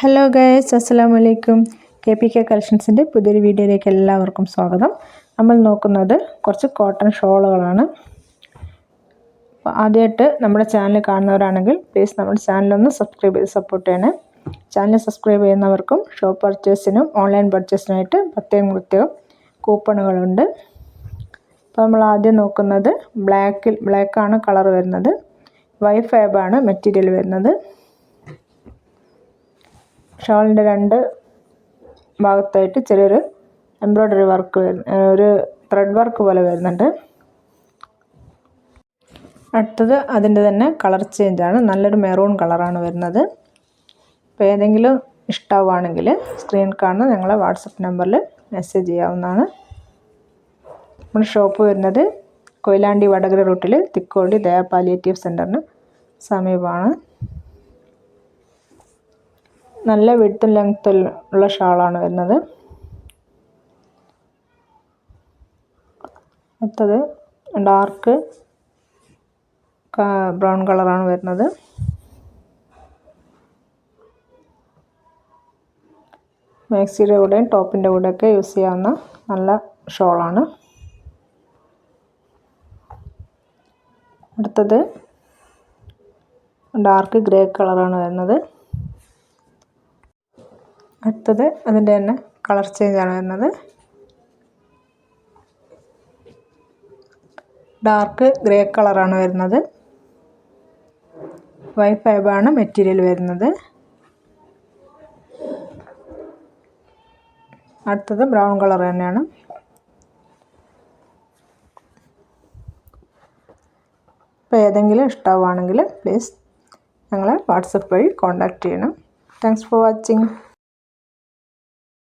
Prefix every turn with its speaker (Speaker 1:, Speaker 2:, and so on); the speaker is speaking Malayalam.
Speaker 1: ഹലോ ഗൈസ് അസ്സാം വലൈക്കും കെ പി കെ കളക്ഷൻസിന്റെ പുതിയൊരു വീഡിയോയിലേക്ക് എല്ലാവർക്കും സ്വാഗതം. നമ്മൾ നോക്കുന്നത് കുറച്ച് കോട്ടൺ ഷോളുകളാണ്. അപ്പോൾ ആദ്യമായിട്ട് നമ്മുടെ ചാനൽ കാണുന്നവരാണെങ്കിൽ പ്ലീസ് നമ്മുടെ ചാനലൊന്ന് സബ്സ്ക്രൈബ് ചെയ്ത് സപ്പോർട്ട് ചെയ്യണേ. ചാനൽ സബ്സ്ക്രൈബ് ചെയ്യുന്നവർക്കും ഷോ പർച്ചേസിനും ഓൺലൈൻ പർച്ചേസിനായിട്ട് പ്രത്യേകം പ്രത്യേകം കൂപ്പണുകളുണ്ട് അപ്പോൾ നമ്മൾ ആദ്യം നോക്കുന്നത് ബ്ലാക്കിൽ ബ്ലാക്കാണ് കളർ വരുന്നത്. വൈ ഫാബാണ് മെറ്റീരിയൽ വരുന്നത്. ഷാളിന്റെ രണ്ട് ഭാഗത്തായിട്ട് ചെറിയൊരു എംബ്രോയ്ഡറി വർക്ക് ഒരു ത്രെഡ് വർക്ക് പോലെ വരുന്നുണ്ട്. അടുത്തത് അതിന്റെ തന്നെ കളർ ചേഞ്ചാണ്. നല്ലൊരു മെറൂൺ കളറാണ് വരുന്നത്. അപ്പോൾ ഏതെങ്കിലും ഇഷ്ടമാവുകയാണെങ്കിൽ സ്ക്രീൻ കാണുന്ന ഞങ്ങളെ വാട്സപ്പ് നമ്പറിൽ മെസ്സേജ് ചെയ്യാവുന്നതാണ്. നമ്മുടെ ഷോപ്പ് വരുന്നത് കൊയിലാണ്ടി വടകര റൂട്ടിൽ തിക്കോടി ദയാ പാലിയേറ്റീവ് സെന്ററിന് സമീപമാണ്. നല്ല വിടുത്തും ലെങ്ത്തും ഉള്ള ഷാളാണ് വരുന്നത്. അടുത്തത് ഡാർക്ക് ബ്രൗൺ കളറാണ് വരുന്നത്. മാക്സിയുടെ കൂടെയും ടോപ്പിന്റെ കൂടെയൊക്കെ യൂസ് ചെയ്യാവുന്ന നല്ല ഷോളാണ്. അടുത്തത് ഡാർക്ക് ഗ്രേ കളറാണ് വരുന്നത്. അടുത്തത് അതിന്റെ തന്നെ കളർ ചേഞ്ചാണ് വരുന്നത്. ഡാർക്ക് ഗ്രേ കളറാണ് വരുന്നത്. വൈ ഫൈബാണ് മെറ്റീരിയൽ വരുന്നത്. അടുത്തത് ബ്രൗൺ കളർ തന്നെയാണ്. അപ്പോൾ ഏതെങ്കിലും ഇഷ്ടമാവുകയാണെങ്കിൽ പ്ലീസ് ഞങ്ങളെ വാട്സപ്പ് വഴി കോൺടാക്റ്റ് ചെയ്യണം. Thanks for watching.